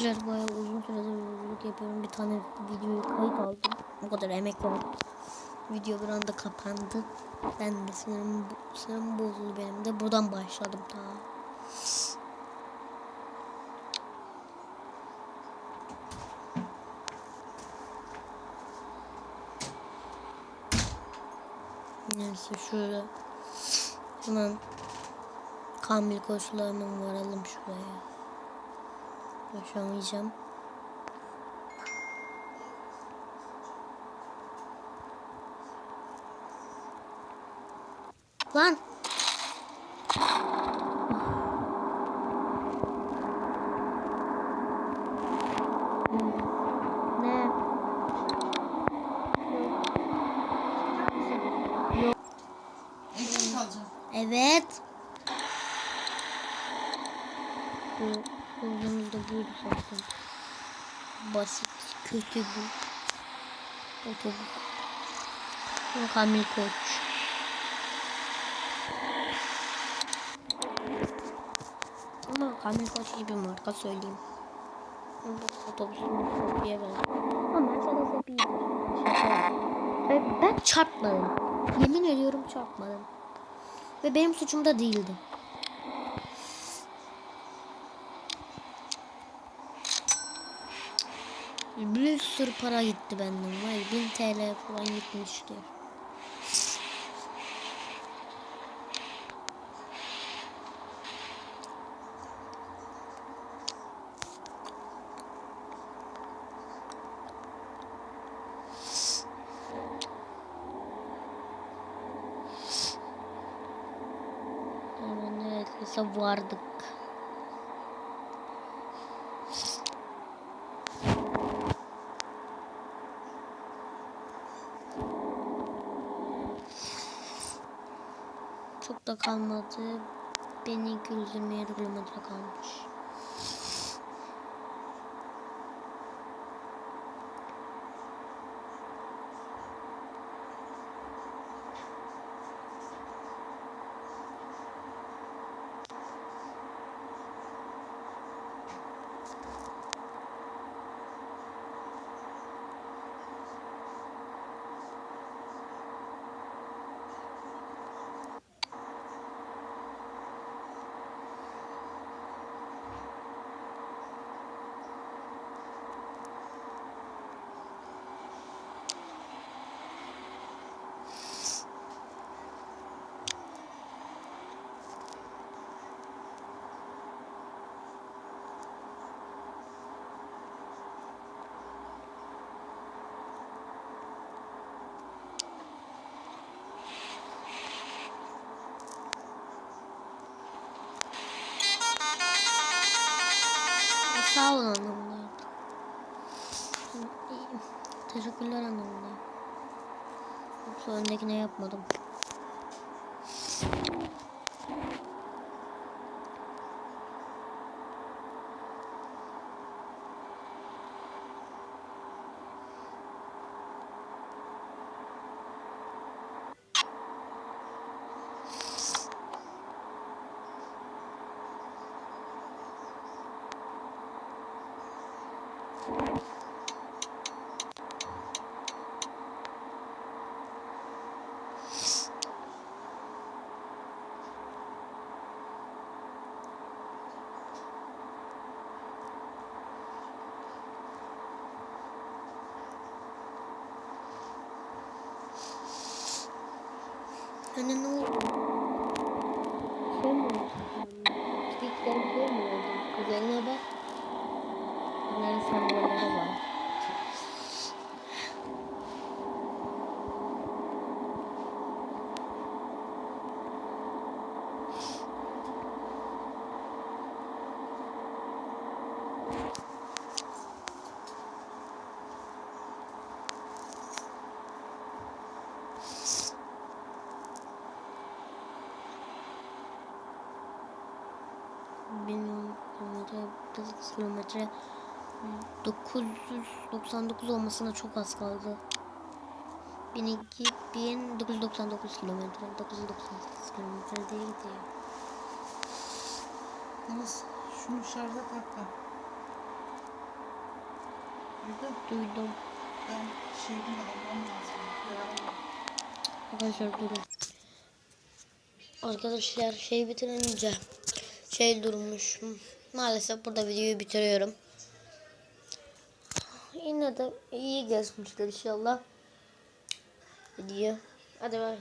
Arkadaşlar bayağı uzun süredir yolculuk yapıyorum. Bir tane videoyu kayıt aldım. O kadar emek var. Video bir anda kapandı. Ben de sinirim, sinirim bozuldu benim de. Buradan başladım daha. Neyse şöyle hemen kamil koşularımı varalım şuraya. Yaşamayacağım. Lan. Evet. Bu yolumuz da buydu zaten. Basit, kötü bu. Otobüs. Bu Kamil Koç. Ama Kamil Koç gibi marka söyleyeyim. Bu otobüsün Sofi'ye benziyor. Ama. Şaka yapıyorum. Ve ben çarpmadım. Yemin ediyorum çarpmadım. Ve benim suçum da değildi. Bir sürü para gitti benden. Vay 1000 TL falan gitmişti. Ama neredeyse vardık. Çok da kalmadı. 1227 kilometre kalmış. Sağ olun anlamında. Teşekkürler anlamında. Yoksa öndekine yapmadım. I don't know. 1 kilometre 999 olmasına çok az kaldı. 1999 kilometre 998 kilometre diye gidiyor. Yalnız şunu şarja takla. Duydun? Duydum. Ben şeyini almam lazım. Arkadaşlar durun. Arkadaşlar şey bitirince şey durmuş. Maalesef burada videoyu bitiriyorum. Yine de iyi geçmişler inşallah. Video. Hadi ver.